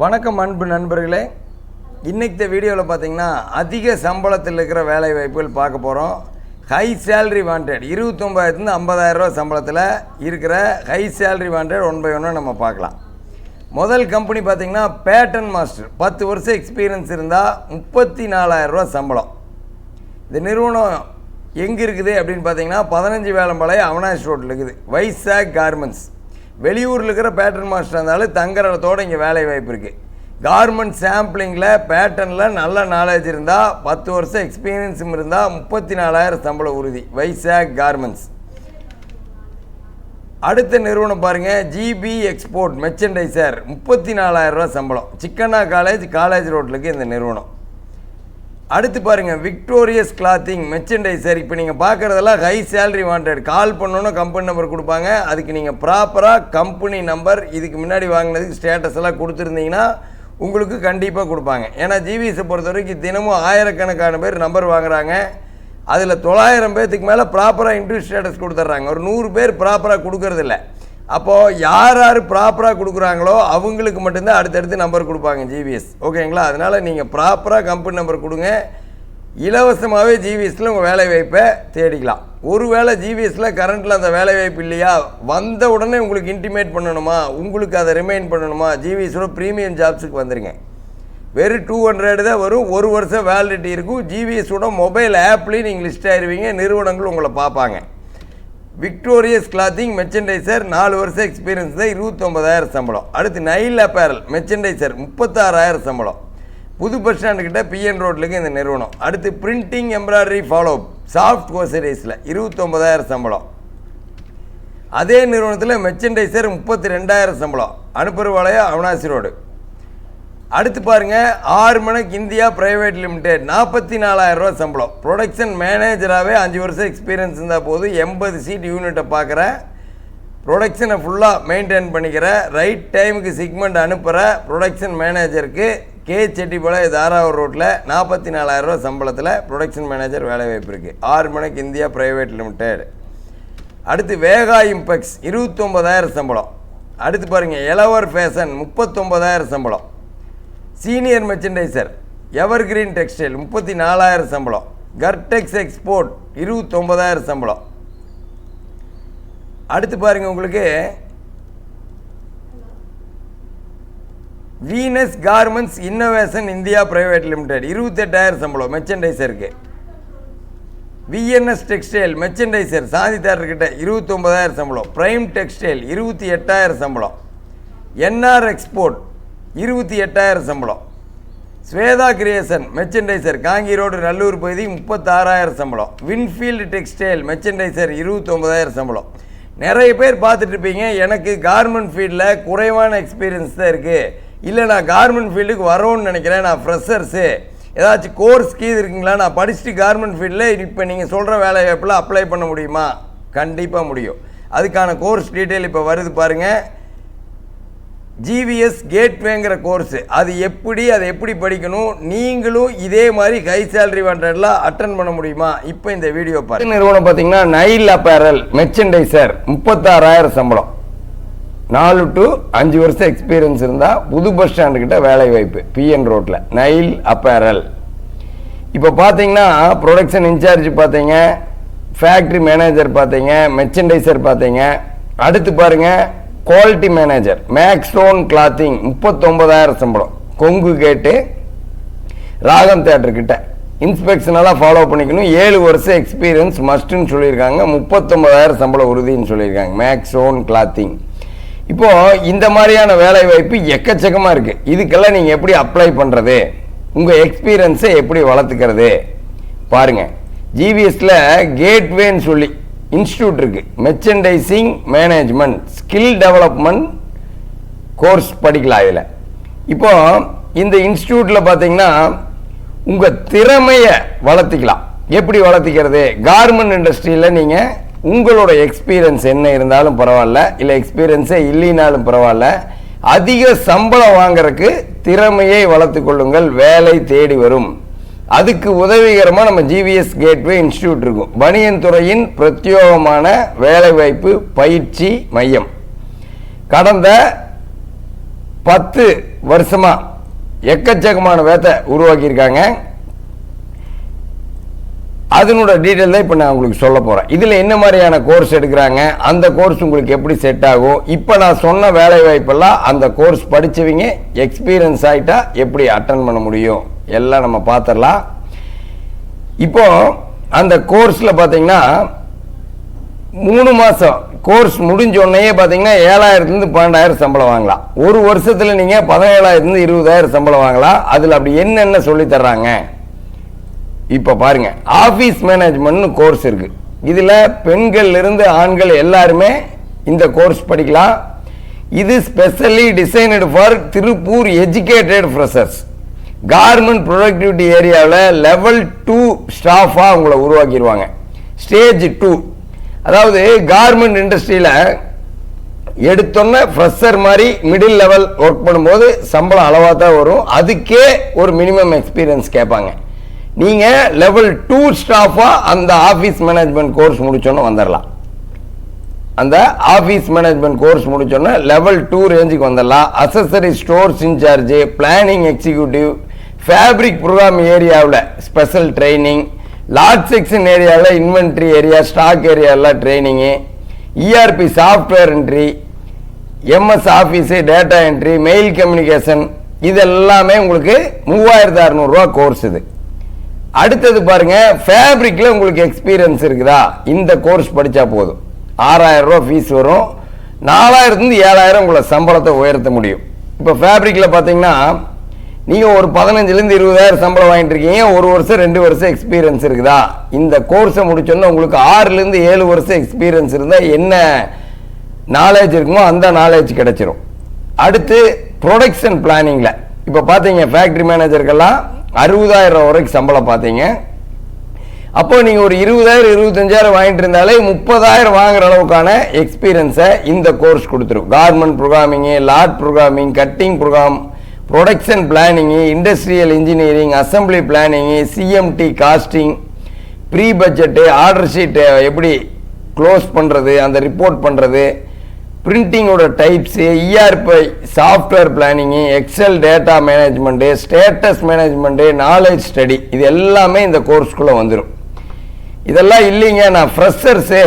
வணக்கம் அன்பு நண்பர்களே. இன்றைக்கு இந்த வீடியோவில் பார்த்தீங்கன்னா அதிக சம்பளத்தில் இருக்கிற வேலை வாய்ப்புகள் பார்க்க போகிறோம் ஹை சேலரி வாண்டட் இருபத்தொம்பதாயிரத்துலேருந்து ஐம்பதாயிரரூவா சம்பளத்தில் இருக்கிற high salary wanted one by ஒன்று நம்ம பார்க்கலாம். முதல் கம்பெனி பார்த்தீங்கன்னா பேட்டன் மாஸ்டர் பத்து வருஷம் எக்ஸ்பீரியன்ஸ் இருந்தால் முப்பத்தி நாலாயிரரூவா சம்பளம். இந்த நிறுவனம் எங்கே இருக்குது அப்படின்னு பார்த்தீங்கன்னா பதினஞ்சு வேலம்பாளையம் அவனாஷ் ரோட்டில் இருக்குது. வைசாக் கார்மெண்ட்ஸ் வெளியூரில் இருக்கிற பேட்டர்ன் மாஸ்டர் இருந்தாலும் தங்குற இடத்தோட இங்கே வேலை வாய்ப்பு இருக்குது கார்மெண்ட் சாம்பிளிங்கில் பேட்டர்னில் நல்ல நாலேஜ் இருந்தால் பத்து வருஷம் எக்ஸ்பீரியன்ஸும் இருந்தால் முப்பத்தி நாலாயிரம் சம்பளம் உறுதி. வைசாக் கார்மெண்ட்ஸ் அடுத்த நிறுவனம் பாருங்கள் ஜிபி எக்ஸ்போர்ட் மெர்ச்சன்டைசர் முப்பத்தி நாலாயிரரூவா சம்பளம். சிக்கனா காலேஜ் காலேஜ் ரோட்டிலுக்கு இந்த நிறுவனம். அடுத்து பாருங்கள் விக்டோரியஸ் கிளாத்திங் மெர்ச்சன்டைசர் இப்போ நீங்கள் பார்க்குறதெல்லாம் ஹை சேலரி வாண்டட் கால் பண்ணோன்னா கம்பெனி நம்பர் கொடுப்பாங்க. அதுக்கு நீங்கள் ப்ராப்பராக கம்பெனி நம்பர் இதுக்கு முன்னாடி வாங்கினதுக்கு ஸ்டேட்டஸ் எல்லாம் கொடுத்துருந்தீங்கன்னா உங்களுக்கு கண்டிப்பாக கொடுப்பாங்க. ஏன்னா ஜிவிஎஸை பொறுத்த வரைக்கும் தினமும் ஆயிரக்கணக்கான பேர் நம்பர் வாங்குறாங்க. அதில் தொள்ளாயிரம் பேர்த்துக்கு மேலே ப்ராப்பராக இன்டர்வியூ ஸ்டேட்டஸ் கொடுத்துட்றாங்க. ஒரு நூறு பேர் ப்ராப்பராக கொடுக்கறதில்ல. அப்போது யார் யார் ப்ராப்பராக கொடுக்குறாங்களோ அவங்களுக்கு மட்டும்தான் அடுத்தடுத்து நம்பர் கொடுப்பாங்க ஜிபிஎஸ் ஓகேங்களா அதனால் நீங்கள் ப்ராப்பராக கம்பெனி நம்பர் கொடுங்க. இலவசமாகவே ஜிவிஎஸில் உங்கள் வேலை வாய்ப்பை தேடிக்கலாம். ஒருவேளை ஜிவிஎஸில் கரண்ட்டில் அந்த வேலை வாய்ப்பு இல்லையா? வந்த உடனே உங்களுக்கு இன்டிமேட் பண்ணணுமா? உங்களுக்கு அதை ரிமைண்ட் பண்ணணுமா? ஜிபிஎஸோட ப்ரீமியம் ஜாப்ஸுக்கு வந்துடுங்க வெறும் டூ ஹண்ட்ரட் தான் வரும். ஒரு வருஷம் வேலிடிட்டி இருக்கும். ஜிபிஎஸோட மொபைல் ஆப்லேயும் நீங்கள் லிஸ்ட் ஆயிடுவீங்க நிறுவனங்கள் உங்களை பார்ப்பாங்க. விக்டோரியஸ் கிளாத்திங் மெர்ச்சன்டைசர் நாலு வருஷம் எக்ஸ்பீரியன்ஸ் தான் இருபத்தொம்பதாயிரம் சம்பளம். அடுத்து நைல் அப்பேரல் மெர்ச்சன்டைசர் முப்பத்தாறாயிரம் சம்பளம். புது பஸ் ஸ்டாண்டுக்கிட்ட பிஎன் ரோட்லுக்கு இந்த நிறுவனம். அடுத்து பிரிண்டிங் எம்ப்ராய்டரி ஃபாலோ சாஃப்ட் கோசரிஸில் இருபத்தொம்பதாயிரம் சம்பளம். அதே நிறுவனத்தில் மெர்ச்சன்டைசர் முப்பத்தி ரெண்டாயிரம் சம்பளம். அனுப்புறவாளையம் அவனாசி ரோடு. அடுத்து பாருங்க ஆறு மணிக்கு இந்தியா பிரைவேட் லிமிடெட் நாற்பத்தி நாலாயிரம் ரூபா சம்பளம். ப்ரொடக்ஷன் மேனேஜராகவே அஞ்சு வருஷம் எக்ஸ்பீரியன்ஸ் இருந்தால் போது எண்பது சீட் யூனிட்டை பார்க்குற ப்ரொடக்ஷனை ஃபுல்லாக மெயின்டைன் பண்ணிக்கிற ரைட் டைமுக்கு சிக்மெண்ட் அனுப்புகிற ப்ரொடக்ஷன் மேனேஜருக்கு கே செட்டிப்பாளைய தாராவூர் ரோட்டில் நாற்பத்தி நாலாயிரரூவா சம்பளத்தில் ப்ரொடக்ஷன் மேனேஜர் வேலை வாய்ப்பு இருக்குது ஆறு மணிக்கு இந்தியா பிரைவேட் லிமிடெட் அடுத்து வேகா இம்பெக்ஸ் இருபத்தொம்பதாயிரம் சம்பளம். அடுத்து பாருங்கள் எலவர் ஃபேஷன் முப்பத்தொம்பதாயிரம் சம்பளம். Senior merchandiser evergreen textile முப்பத்தி நாலாயிரம் சம்பளம். கர்டெக்ஸ் எக்ஸ்போர்ட் இருபத்தொம்பதாயிரம் சம்பளம். அடுத்து பாருங்க உங்களுக்கு. Venus garments innovation India private limited இருபத்தெட்டாயிரம் சம்பளம் மெர்ச்சன்டைசருக்கு விஎன்எஸ் டெக்ஸ்டைல் மெர்ச்சன்டைசர் சாந்தித்தார்கிட்ட இருபத்தொம்பதாயிரம் சம்பளம். பிரைம் டெக்ஸ்டைல் இருபத்தி எட்டாயிரம் சம்பளம். என்ஆர் எக்ஸ்போர்ட் இருபத்தி எட்டாயிரம் சம்பளம். ஸ்வேதா கிரியேஷன் மெர்ச்சன்டைசர் காங்கி ரோடு நல்லூர் பகுதி முப்பத்தாறாயிரம் சம்பளம். வின்ஃபீல்டு டெக்ஸ்டைல் மெர்ச்சன்டைசர் இருபத்தொம்பதாயிரம் சம்பளம். நிறைய பேர் பார்த்துட்ருப்பீங்க எனக்கு கார்மெண்ட் ஃபீல்டில் குறைவான எக்ஸ்பீரியன்ஸ் தான் இருக்குது இல்லை நான் கார்மெண்ட் ஃபீல்டுக்கு வரோன்னு நினைக்கிறேன் நான் ஃப்ரெஷர்ஸு ஏதாச்சும் கோர்ஸ் கீது இருக்குங்களா நான் படிச்சுட்டு கார்மெண்ட் ஃபீல்டில் இப்போ நீங்கள் சொல்கிற வேலை வாய்ப்பில் அப்ளை பண்ண முடியுமா? கண்டிப்பாக முடியும். அதுக்கான கோர்ஸ் டீட்டெயில் இப்போ வருது பாருங்கள் ஜிவிஎஸ் கேட்வேங்கிற கோர்ஸு அது எப்படி அதை எப்படி படிக்கணும் நீங்களும் இதே மாதிரி ஹை சேலரி வாண்டட்லாம் அட்டன் பண்ண முடியுமா? இப்போ இந்த வீடியோ பார்த்து நிறுவனம் பார்த்தீங்கன்னா நைல் அப்பேரல் மெர்ச்சன்டைசர் முப்பத்தாறாயிரம் சம்பளம். நாலு டு அஞ்சு வருஷம் எக்ஸ்பீரியன்ஸ் இருந்தால் புது பஸ் ஸ்டாண்டு கிட்ட வேலை வாய்ப்பு பிஎன் ரோட்டில் நைல் அப்பேரல் இப்போ பார்த்தீங்கன்னா ப்ரொடக்ஷன் இன்சார்ஜ் பார்த்தீங்க ஃபேக்ட்ரி மேனேஜர் பார்த்தீங்க மெர்ச்சன்டைசர் பார்த்தீங்க அடுத்து பாருங்கள் குவாலிட்டி மேனேஜர் மேக்ஸோன் கிளாத்திங் முப்பத்தொம்பதாயிரம் சம்பளம். கொங்கு கேட்டு ராகம் தேட்டர்கிட்ட இன்ஸ்பெக்ஷனெல்லாம் ஃபாலோ பண்ணிக்கணும். ஏழு வருஷம் எக்ஸ்பீரியன்ஸ் மஸ்ட்டுன்னு சொல்லியிருக்காங்க. முப்பத்தொம்பதாயிரம் சம்பளம் உறுதின்னு சொல்லியிருக்காங்க. மேக்ஸோன் கிளாத்திங் இப்போது இந்த மாதிரியான வேலை வாய்ப்பு எக்கச்சக்கமாக இருக்குது இதுக்கெல்லாம் நீங்கள் எப்படி அப்ளை பண்ணுறது உங்கள் எக்ஸ்பீரியன்ஸை எப்படி வளர்த்துக்கிறது? பாருங்கள் ஜிவிஎஸ்ல கேட்வேன்னு சொல்லி இன்ஸ்டியூட் இருக்கு. Merchandising management skill development course படிக்கலாம் இதில் இப்போ இந்த இன்ஸ்டியூட்டில் பார்த்தீங்கன்னா உங்கள் திறமையை வளர்த்திக்கலாம். எப்படி வளர்த்திக்கிறது? கார்மெண்ட் இண்டஸ்ட்ரியில் நீங்கள் உங்களோட எக்ஸ்பீரியன்ஸ் என்ன இருந்தாலும் பரவாயில்ல இல்லை எக்ஸ்பீரியன்ஸே இல்லைனாலும் பரவாயில்ல அதிக சம்பளம் வாங்குறதுக்கு திறமையை வளர்த்து கொள்ளுங்கள் வேலை தேடி வரும். அதுக்கு உதவிகரமாக நம்ம ஜிவிஎஸ் கேட்வே இன்ஸ்டியூட் இருக்கும். பனியன் துறையின் பிரத்யோகமான வேலைவாய்ப்பு பயிற்சி மையம். கடந்த பத்து வருஷமாக எக்கச்சக்கமான வேத்தை உருவாக்கியிருக்காங்க. அதனோட டீட்டெயில் தான் இப்போ நான் உங்களுக்கு சொல்ல போகிறேன் இதில் என்ன மாதிரியான கோர்ஸ் எடுக்கிறாங்க? அந்த கோர்ஸ் உங்களுக்கு எப்படி செட் ஆகும்? இப்போ நான் சொன்ன வேலை வாய்ப்பெல்லாம் அந்த கோர்ஸ் படித்தவங்க எக்ஸ்பீரியன்ஸ் ஆகிட்டா எப்படி அட்டன் பண்ண முடியும்? எல்லாம் நம்ம பார்த்துடலாம் இப்போ அந்த கோர்ஸில் பார்த்தீங்கன்னா மூணு மாதம் கோர்ஸ் முடிஞ்ச பார்த்தீங்கன்னா ஏழாயிரத்துலேருந்து பன்னெண்டாயிரம் சம்பளம் வாங்கலாம். ஒரு வருஷத்தில் நீங்கள் பதினேழாயிரத்துலேருந்து இருபதாயிரம் சம்பளம் வாங்கலாம். அதில் அப்படி என்னென்ன சொல்லித் தர்றாங்க? இப்போ பாருங்க. ஆஃபீஸ் மேனேஜ்மெண்ட்னு கோர்ஸ் இருக்கு. இதில் பெண்கள்லேருந்து ஆண்கள் எல்லாருமே இந்த கோர்ஸ் படிக்கலாம். இது specially designed for Tiruppur educated freshers. Garment productivity ஏரியாவில் லெவல் டூ ஸ்டாஃபாக உங்களை உருவாக்கிடுவாங்க ஸ்டேஜ் டூ அதாவது கார்மெண்ட் இண்டஸ்ட்ரியில் எடுத்தோன்னே ஃப்ரெஷர் மாதிரி மிடில் லெவல் ஒர்க் பண்ணும்போது சம்பளம் அளவாக தான் வரும். அதுக்கே ஒரு மினிமம் எக்ஸ்பீரியன்ஸ் கேட்பாங்க. நீங்கள் லெவல் டூ ஸ்டாஃபாக அந்த ஆஃபீஸ் மேனேஜ்மெண்ட் கோர்ஸ் முடித்தோன்னே வந்துடலாம் அந்த ஆஃபீஸ் மேனேஜ்மெண்ட் கோர்ஸ் முடித்தோன்னே லெவல் டூ ரேஞ்சுக்கு வந்துடலாம் accessory stores incharge planning executive fabric programme ஏரியாவில் ஸ்பெஷல் ட்ரைனிங் லார்ஜ் செக்ஷன் ஏரியாவில் இன்வென்ட்ரி ஏரியா ஸ்டாக் ஏரியாவில் training ERP software entry MS office data entry mail communication இது எல்லாமே உங்களுக்கு மூவாயிரத்து அறநூறுவா கோர்ஸ் இது. அடுத்தது பாருங்க ஃபேப்ரிக்கில் உங்களுக்கு எக்ஸ்பீரியன்ஸ் இருக்குதா? இந்த கோர்ஸ் படித்தா போதும். ஆறாயிரம் ரூபா ஃபீஸ் வரும். நாலாயிரத்துலேருந்து ஏழாயிரம் உங்களை சம்பளத்தை உயர்த்த முடியும். இப்போ ஃபேப்ரிக்கில் பார்த்தீங்கன்னா நீங்கள் ஒரு பதினஞ்சுலேருந்து இருபதாயிரம் சம்பளம் வாங்கிட்டு இருக்கீங்க ஒரு வருஷம் ரெண்டு வருஷம் எக்ஸ்பீரியன்ஸ் இருக்குதா? இந்த கோர்ஸை முடிச்சோன்னா உங்களுக்கு ஆறுலேருந்து ஏழு வருஷம் எக்ஸ்பீரியன்ஸ் இருந்தால் என்ன நாலேஜ் இருக்குமோ அந்த நாலேஜ் கிடச்சிரும். அடுத்து ப்ரொடக்ஷன் பிளானிங்கில் இப்போ பார்த்தீங்க ஃபேக்ட்ரி மேனேஜருக்கெல்லாம் அறுபதாயிரம் வரைக்கும் சம்பளம் பார்த்தீங்க அப்போ நீங்கள் ஒரு இருபதாயிரம் இருபத்தஞ்சாயிரம் வாங்கிட்டு இருந்தாலே முப்பதாயிரம் வாங்குற அளவுக்கான எக்ஸ்பீரியன்ஸை இந்த கோர்ஸ் கொடுத்துரும். Garment programming lot programming cutting programme production planning industrial engineering assembly planning CMT costing pre budget order ஷீட்டை எப்படி க்ளோஸ் பண்ணுறது அந்த ரிப்போர்ட் பண்ணுறது பிரிண்டிங்கோட types ERP software planning excel data management status management knowledge study இது எல்லாமே இந்த கோர்ஸ்குள்ளே வந்துடும் இதெல்லாம் இல்லைங்க நான் ஃப்ரெஷர்ஸு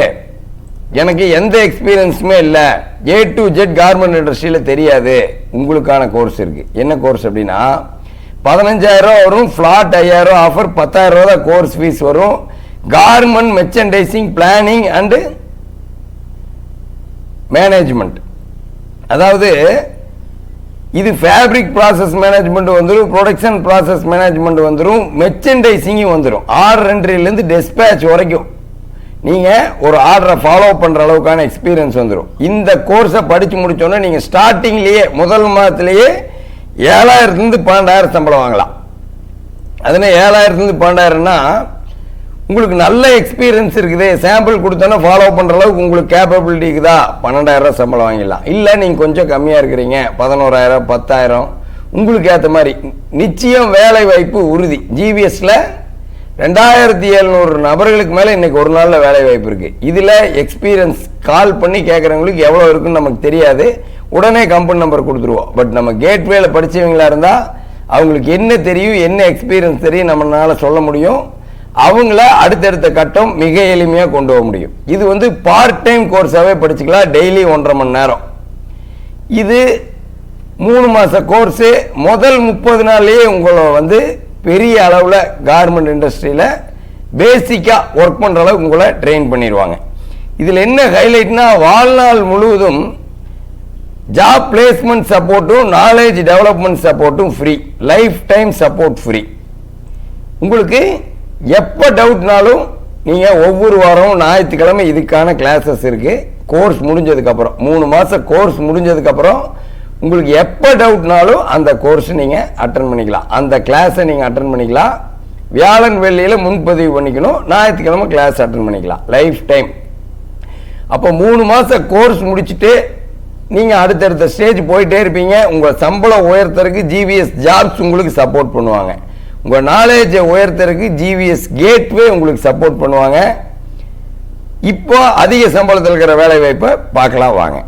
எனக்கு எந்த எக்ஸ்பீரியன்ஸுமே இல்லை. ஏ டு ஜெட் கார்மெண்ட் இண்டஸ்ட்ரியில் தெரியாது. உங்களுக்கான கோர்ஸ் இருக்குது என்ன கோர்ஸ் அப்படின்னா பதினஞ்சாயிரம் வரும் ஃப்ளாட் ஐயாயிரம் ஆஃபர் பத்தாயிரம் ரூபா தான் கோர்ஸ் ஃபீஸ் வரும். Garment merchandising planning and management அதாவது இது ஃபேப்ரிக் ப்ராசஸ் மேனேஜ்மெண்ட் வந்துடும் ப்ரொடக்ஷன் ப்ராசஸ் மேனேஜ்மெண்ட் வந்துடும் மெர்ச்சன்டைசிங்கும் வந்துடும் ஆர் என்ட்ரிலேருந்து டெஸ்பேச் வரைக்கும். நீங்கள் ஒரு ஆர்டரை ஃபாலோ பண்ணுற அளவுக்கான எக்ஸ்பீரியன்ஸ் வந்துடும் இந்த கோர்ஸை படித்து முடிச்சோன்னே நீங்கள் ஸ்டார்டிங்லேயே முதல் மாதத்துலேயே ஏழாயிரத்துலேருந்து பன்னெண்டாயிரம் சம்பளம் வாங்கலாம். அதில் ஏழாயிரத்துலேருந்து பன்னெண்டாயிரம்னா உங்களுக்கு நல்ல எக்ஸ்பீரியன்ஸ் இருக்குது. சாம்பிள் கொடுத்தோன்னா ஃபாலோ பண்ணுற அளவுக்கு உங்களுக்கு கேப்பபிலிட்டி இருக்குதா? பன்னெண்டாயிரரூவா சம்பளம் வாங்கிடலாம். இல்லை நீங்கள் கொஞ்சம் கம்மியாக இருக்கிறீங்க. பதினோராயிரம் பத்தாயிரம். உங்களுக்கு ஏற்ற மாதிரி நிச்சயம் வேலை வாய்ப்பு உறுதி. ஜிவிஎஸ்ல ரெண்டாயிரத்தி எழுநூறு நபர்களுக்கு மேலே இன்னைக்கு ஒரு நாளில் வேலை வாய்ப்பு இருக்குது இதில் எக்ஸ்பீரியன்ஸ் கால் பண்ணி கேட்குறவங்களுக்கு எவ்வளோ இருக்குன்னு நமக்கு தெரியாது. உடனே கம்பெனி நம்பர் கொடுத்துருவோம். பட் நம்ம கேட்வேல படித்தவங்களா இருந்தால் அவங்களுக்கு என்ன தெரியும் என்ன எக்ஸ்பீரியன்ஸ் தெரியும் நம்மளால சொல்ல முடியும். அவங்கள அடுத்தடுத்த கட்டம் மிக எளிமையாக கொண்டு போக முடியும். இது வந்து பார்ட் டைம் கோர்ஸாகவே படிச்சுக்கலாம். டெய்லி ஒன்றரை மணி நேரம். இது மூணு மாத கோர்ஸு முதல் முப்பது நாள்லேயே உங்களை வந்து பெரிய அளவில் கார்மெண்ட் இண்டஸ்ட்ரியில் பேசிக்காக ஒர்க் பண்ணுற அளவுக்கு உங்களை ட்ரெயின் பண்ணிடுவாங்க இதில் என்ன ஹைலைட்னா வாழ்நாள் முழுவதும் ஜாப் பிளேஸ்மெண்ட் சப்போர்ட்டும் நாலேஜ் டெவலப்மெண்ட் சப்போர்ட்டும் free lifetime support free உங்களுக்கு எப்போ டவுட்னாலும் நீங்கள் ஒவ்வொரு வாரமும் ஞாயிற்றுக்கிழமை இதுக்கான கிளாஸஸ் இருக்குது கோர்ஸ் முடிஞ்சதுக்கப்புறம் மூணு மாதம் கோர்ஸ் முடிஞ்சதுக்கப்புறம் உங்களுக்கு எப்போ டவுட்னாலும் அந்த கோர்ஸ் நீங்கள் அட்டன் பண்ணிக்கலாம். அந்த கிளாஸை நீங்கள் அட்டன் பண்ணிக்கலாம். வியாழன் வெள்ளியில் முன்பதிவு பண்ணிக்கணும். ஞாயிற்றுக்கிழமை கிளாஸ் அட்டன் பண்ணிக்கலாம். லைஃப் டைம் அப்போ மூணு மாதம் கோர்ஸ் முடிச்சுட்டு நீங்கள் அடுத்தடுத்த ஸ்டேஜ் போயிட்டே இருப்பீங்க. உங்கள் சம்பளம் உயர்த்தறதுக்கு ஜிவிஎஸ் ஜாப்ஸ் உங்களுக்கு சப்போர்ட் பண்ணுவாங்க. உங்கள் நாலேஜை உயர்த்தறதுக்கு ஜிவிஎஸ் கேட்வே உங்களுக்கு சப்போர்ட் பண்ணுவாங்க. இப்போ அதிக சம்பளத்தில் இருக்கிற வேலை வாய்ப்பை பார்க்கலாம் வாங்க.